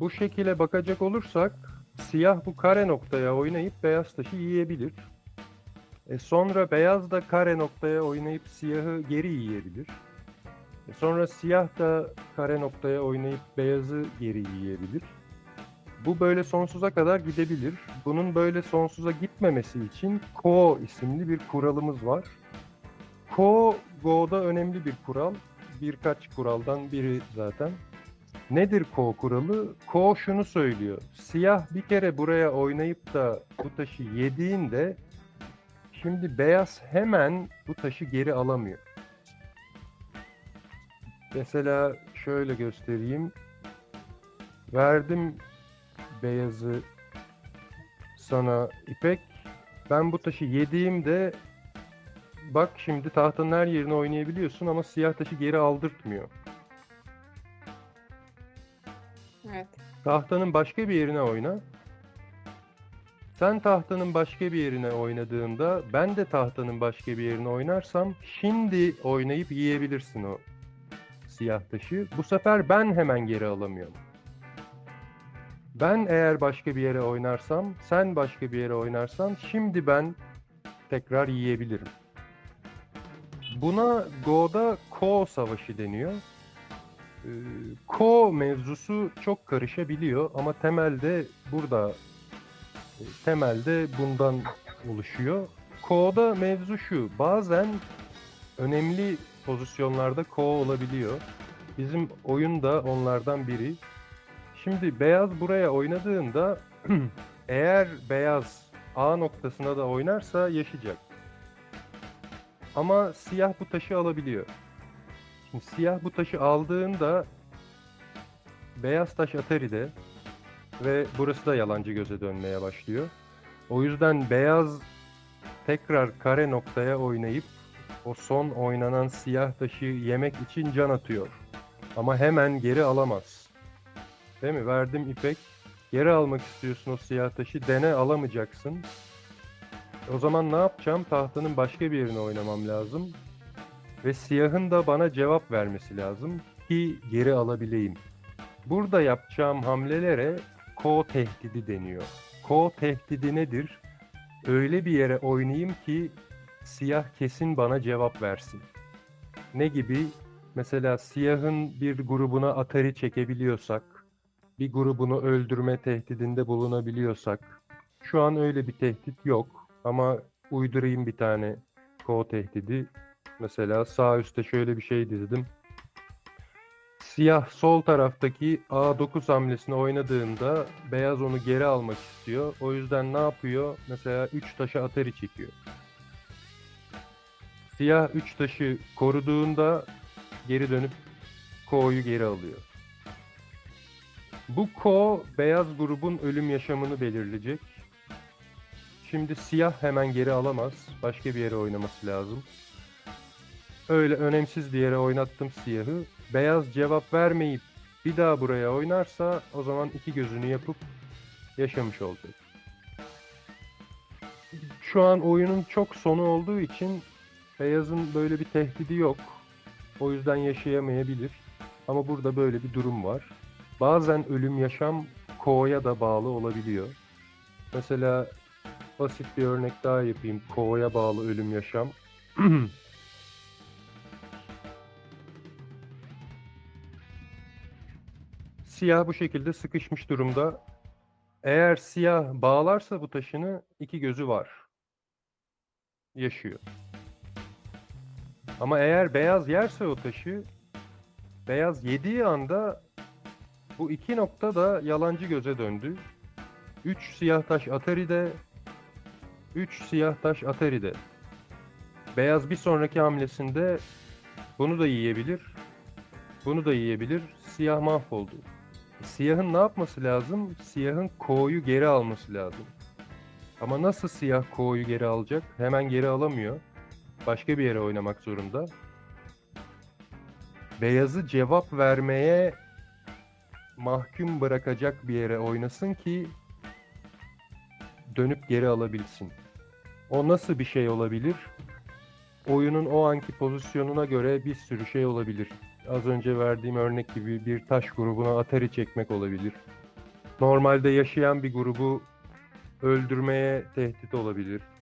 Bu şekilde bakacak olursak siyah bu kare noktaya oynayıp beyaz taşı yiyebilir. E sonra beyaz da kare noktaya oynayıp siyahı geri yiyebilir. E sonra siyah da kare noktaya oynayıp beyazı geri yiyebilir. Bu böyle sonsuza kadar gidebilir. Bunun böyle sonsuza gitmemesi için Ko isimli bir kuralımız var. Ko Go'da önemli bir kural. Birkaç kuraldan biri zaten. Nedir Ko kuralı? Ko şunu söylüyor. Siyah bir kere buraya oynayıp da bu taşı yediğinde şimdi beyaz hemen bu taşı geri alamıyor. Mesela şöyle göstereyim. Verdim beyazı sana İpek. Ben bu taşı yediğimde bak şimdi tahtanın her yerine oynayabiliyorsun ama siyah taşı geri aldırtmıyor. Evet. Tahtanın başka bir yerine oyna. Sen tahtanın başka bir yerine oynadığında ben de tahtanın başka bir yerine oynarsam şimdi oynayıp yiyebilirsin o siyah taşı. Bu sefer ben hemen geri alamıyorum. Ben eğer başka bir yere oynarsam, sen başka bir yere oynarsan şimdi ben tekrar yiyebilirim. Buna Go'da Ko savaşı deniyor. Ee, Ko mevzusu çok karışabiliyor ama temelde burada e, temelde bundan oluşuyor. Ko'da mevzu şu. Bazen önemli pozisyonlarda Ko olabiliyor. Bizim oyun da onlardan biri. Şimdi beyaz buraya oynadığında eğer beyaz A noktasına da oynarsa yaşayacak. Ama siyah bu taşı alabiliyor. Şimdi siyah bu taşı aldığında beyaz taş Atari'de ve burası da yalancı göze dönmeye başlıyor. O yüzden beyaz tekrar kare noktaya oynayıp o son oynanan siyah taşı yemek için can atıyor. Ama hemen geri alamaz. Değil mi? Verdim ipek. Geri almak istiyorsun o siyah taşı. Dene alamayacaksın. O zaman ne yapacağım? Tahtanın başka bir yerine oynamam lazım. Ve siyahın da bana cevap vermesi lazım ki geri alabileyim. Burada yapacağım hamlelere ko tehdidi deniyor. Ko tehdidi nedir? Öyle bir yere oynayayım ki siyah kesin bana cevap versin. Ne gibi? Mesela siyahın bir grubuna atari çekebiliyorsak, bir grubunu öldürme tehdidinde bulunabiliyorsak, şu an öyle bir tehdit yok ama uydurayım bir tane ko tehdidi. Mesela sağ üstte şöyle bir şey dizdim. Siyah sol taraftaki A9 hamlesini oynadığında beyaz onu geri almak istiyor. O yüzden ne yapıyor? Mesela 3 taşı atari çekiyor. Siyah 3 taşı koruduğunda geri dönüp Ko'yu geri alıyor. Bu Ko beyaz grubun ölüm yaşamını belirleyecek. Şimdi siyah hemen geri alamaz. Başka bir yere oynaması lazım. Öyle önemsiz bir yere oynattım siyahı. Beyaz cevap vermeyip bir daha buraya oynarsa o zaman iki gözünü yapıp yaşamış olacak. Şu an oyunun çok sonu olduğu için beyazın böyle bir tehdidi yok. O yüzden yaşayamayabilir. Ama burada böyle bir durum var. Bazen ölüm yaşam ko'ya da bağlı olabiliyor. Mesela basit bir örnek daha yapayım. Ko'ya bağlı ölüm yaşam. Siyah bu şekilde sıkışmış durumda. Eğer siyah bağlarsa bu taşını iki gözü var. Yaşıyor. Ama eğer beyaz yerse o taşı beyaz yediği anda bu iki nokta da yalancı göze döndü. 3 siyah taş Atari'de 3 siyah taş Atari'de. Beyaz bir sonraki hamlesinde bunu da yiyebilir. Bunu da yiyebilir. Siyah mahvoldu. Siyahın ne yapması lazım? Siyahın ko'yu geri alması lazım. Ama nasıl siyah ko'yu geri alacak? Hemen geri alamıyor. Başka bir yere oynamak zorunda. Beyazı cevap vermeye mahkum bırakacak bir yere oynasın ki dönüp geri alabilsin. O nasıl bir şey olabilir? Oyunun o anki pozisyonuna göre bir sürü şey olabilir. Az önce verdiğim örnek gibi bir taş grubuna atari çekmek olabilir. normalde yaşayan bir grubu öldürmeye tehdit olabilir.